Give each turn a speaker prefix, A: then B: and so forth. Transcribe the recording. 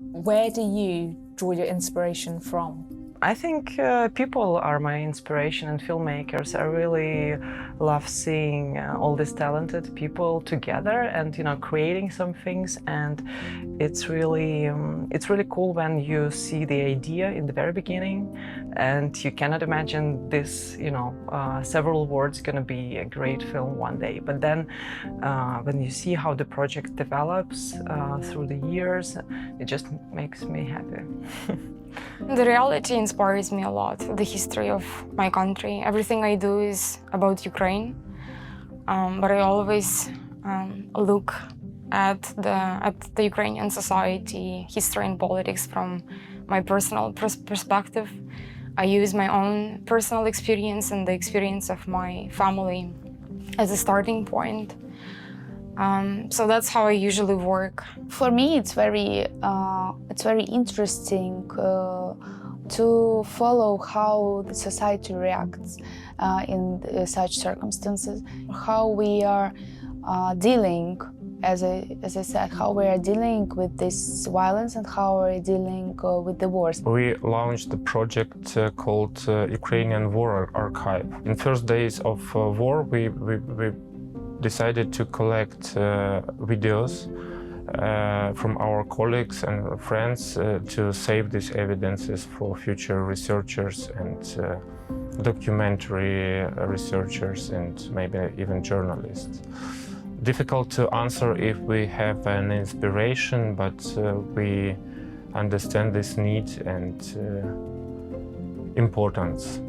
A: Where do you draw your inspiration from?
B: I think uh, people are my inspiration and filmmakers. I really love seeing uh, all these talented people together and you know creating some things. And it's really um, it's really cool when you see the idea in the very beginning, and you cannot imagine this you know uh, several words gonna be a great film one day. But then uh, when you see how the project develops uh, through the years, it just makes me happy.
C: The reality inspires me a lot. The history of my country. Everything I do is about Ukraine, um, but I always um, look at the at the Ukrainian society, history, and politics from my personal pers- perspective. I use my own personal experience and the experience of my family as a starting point. Um, so that's how I usually work.
D: For me, it's very uh, it's very interesting uh, to follow how the society reacts uh, in uh, such circumstances, how we are uh, dealing, as I, as I said, how we are dealing with this violence and how we're dealing uh, with the wars.
E: We launched a project uh, called uh, Ukrainian War Archive. In first days of uh, war, we, we, we decided to collect uh, videos from our colleagues and friends uh, to save these evidences for future researchers and uh, documentary uh, researchers and maybe even journalists. Difficult to answer if we have an inspiration, but uh, we understand this need and uh, importance.